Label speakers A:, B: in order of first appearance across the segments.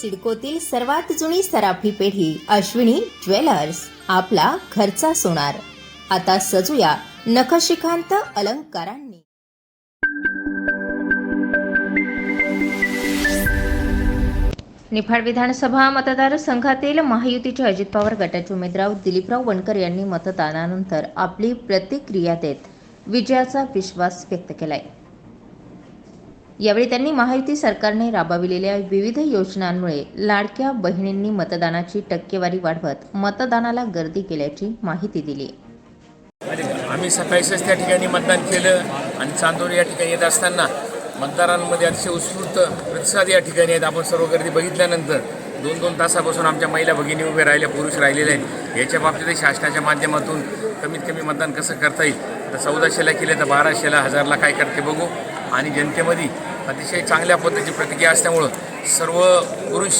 A: सिडकोतील सर्वात जुनी सराफी पेढी अश्विनी ज्वेलर्स आपला घरचा सोनार. आता सजूया नखशिखांत अलंकारांनी. निफाड विधानसभा मतदारसंघातील महायुतीचे अजित पवार गटाचे उमेदवार दिलीपराव वणकर यांनी मतदानानंतर आपली प्रतिक्रिया देत विजयाचा विश्वास व्यक्त केलाय. यावेळी त्यांनी महायुती सरकारने राबविलेल्या विविध योजनांमुळे लाडक्या बहिणींनी मतदानाची टक्केवारी वाढवत मतदानाला गर्दी केल्याची माहिती दिली.
B: आम्ही सकाळीच त्या ठिकाणी मतदान केलं आणि चांदोर या ठिकाणी येत असताना मतदारांमध्ये अतिशय उत्स्फूर्त प्रतिसाद या ठिकाणी आहेत. आपण सर्व गर्दी बघितल्यानंतर दोन दोन तासापासून आमच्या महिला भगिनी उभे राहिल्या पुरुष राहिलेले आहेत. याच्या बाबतीतही शासनाच्या माध्यमातून कमीत कमी मतदान कसं करता येईल? तर चौदाशेला केले तर बाराशेला हजारला काय करते बघू. आणि जनतेमध्ये अतिशय चांगल्या पद्धतीची प्रतिक्रिया असल्यामुळं सर्व पुरुष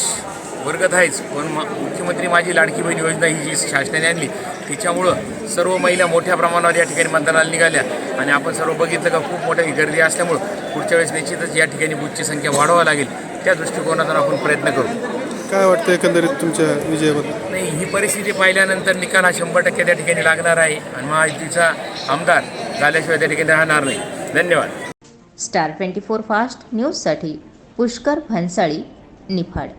B: वर्गत आहेच पण म मुख्यमंत्री माझी लाडकी बहीण योजना ही जी शासनाने आणली तिच्यामुळं सर्व महिला मोठ्या प्रमाणावर या ठिकाणी मतदानाला निघाल्या. आणि आपण सर्व बघितलं का खूप मोठी गर्दी असल्यामुळं पुढच्या वेळेस निश्चितच या ठिकाणी बूथची संख्या वाढवावी लागेल. त्या दृष्टिकोनातून आपण प्रयत्न करू.
C: काय वाटतं एकंदरीत तुमच्या विजयाबद्दल?
B: नाही ही परिस्थिती पाहिल्यानंतर निकाल हा शंभर टक्के त्या ठिकाणी लागणार आहे. आणि महायुतीचा आमदार झाल्याशिवाय त्या ठिकाणी राहणार नाही. धन्यवाद.
A: स्टार ट्वेंटी फोर फास्ट न्यूजसाठी पुष्कर भन्साळी निफाड